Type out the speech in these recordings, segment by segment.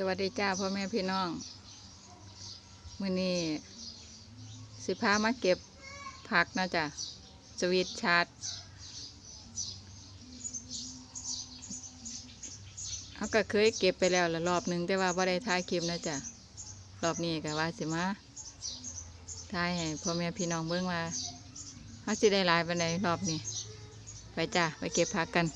สวัสดีจ้าพ่อแม่พี่น้องมื้อนี้สิพามาเก็บผักนะจ๊ะสวีทชาร์ตเขาก็เคยเก็บไปแล้วละรอบหนึ่งแต่ว่าไ่ได้ถ่ายคลิปนะจ๊ะรอบนี้ก็ว่าสิมาถ่ายให้พ่อแม่พี่น้องเบิ่งว่าเขาสิได้หลายปานใดรอบนี้ ไปจ้าไปเก็บผักกัน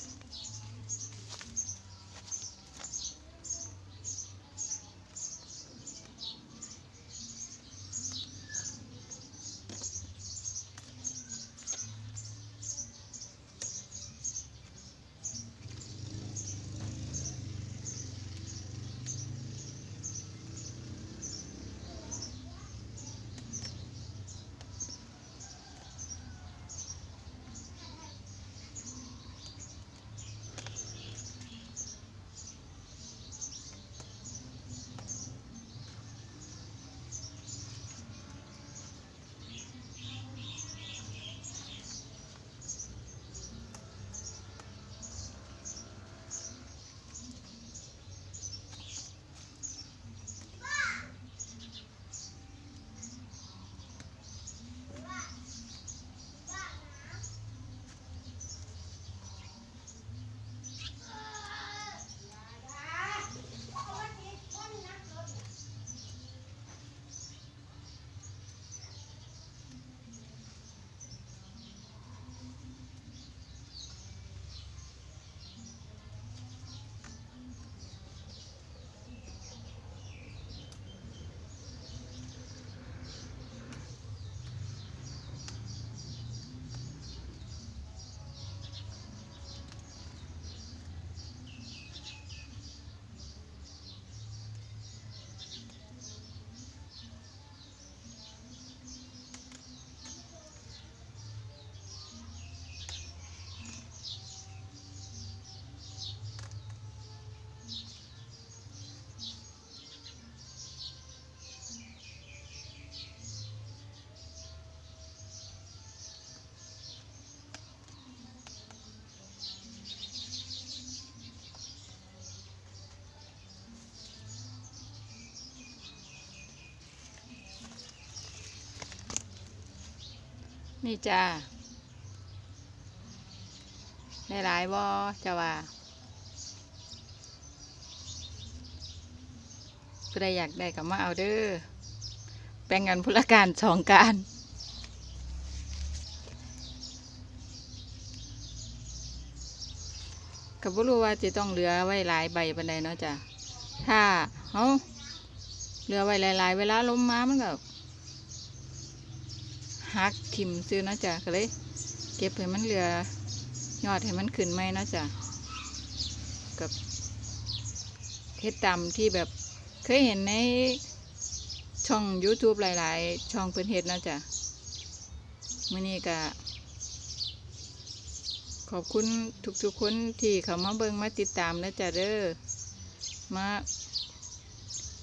นี่จ้าได้หลายบ่จะว่าผู้ใดอยากได้ก็มาเอาเด้อแบ่งกันพละการสองการก็บ่รู้ว่าจะต้องเหลือไว้หลายใบปันใดเนาะจ้ะถ้าเอาเหลือไว้หลายๆ เวลาลมมามันก็ หักทิมซื้อนะจ๊ะก็เลยเก็บให้มันเหลือยอดให้มันขึ้นไหมนะจ๊ะกับเฮ็ดตามที่แบบเคยเห็นในช่อง YouTube หลาย ๆ ช่องเพิ่นเฮ็ดนะจ๊ะมื้อนี้ก็ขอบคุณทุกๆคนที่เข้ามาเบิ่งมาติดตามนะจ๊ะเด้อมา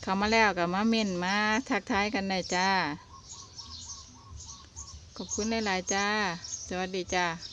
เข้ามาแล้วก็มาเม่นมาทักทายกันได้จ้า ขอบคุณหลาย ๆ จ้า สวัสดีจ้า